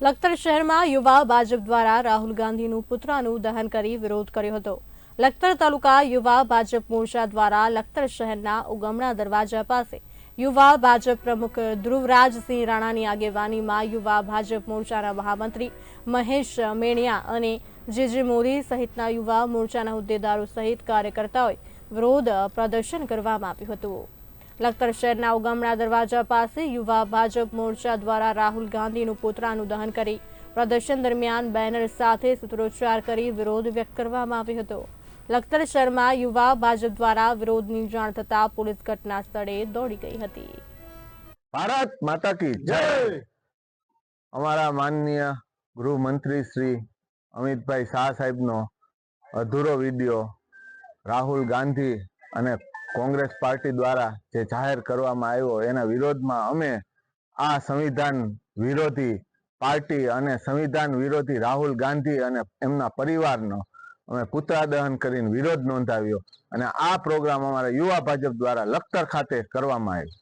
લખતર શહેરમાં યુવા ભાજપ દ્વારા રાહુલ ગાંધીનું પુતળાનું દહન કરી વિરોધ કર્યો હતો. લખતર તાલુકા યુવા ભાજપ મોરચા દ્વારા લખતર શહેરના ઉગમણા દરવાજા પાસે યુવા ભાજપ પ્રમુખ ધ્રુવરાજસિંહ રાણાની આગેવાનીમાં યુવા ભાજપ મોરચાના મહામંત્રી મહેશ મેણિયા અને જે જે મોદી સહિતના યુવા મોરચાના હોદ્દેદારો સહિત કાર્યકર્તાઓએ વિરોધ પ્રદર્શન કરવામાં આવ્યું હતું. લખતર શહેરના ઉગમણા દરવાજા પાસે યુવા ભાજપ મોરચા દ્વારા રાહુલ ગાંધીનું પુતળાનું દહન કરી પ્રદર્શન દરમિયાન બેનર સાથે સૂત્રોચ્ચાર કરી વિરોધ વ્યક્ત કરવામાં આવ્યો હતો. લખતર શહેરમાં યુવા ભાજપ દ્વારા વિરોધની જાણ થતાં પોલીસ ઘટના સ્થળે દોડી ગઈ હતી. ભારત માતા કી જય! અમારા માનનીય ગૃહમંત્રી શ્રી અમિતભાઈ શાહ સાહેબનો અધૂરો વીડિયો રાહુલ ગાંધી અને કોંગ્રેસ પાર્ટી દ્વારા જે જાહેર કરવામાં આવ્યો, એના વિરોધમાં અમે આ સંવિધાન વિરોધી પાર્ટી અને સંવિધાન વિરોધી રાહુલ ગાંધી અને એમના પરિવારનો અમે પુતળા દહન કરીને વિરોધ નોંધાવ્યો. અને આ પ્રોગ્રામ અમારા યુવા ભાજપ દ્વારા લખતર ખાતે કરવામાં આવ્યો.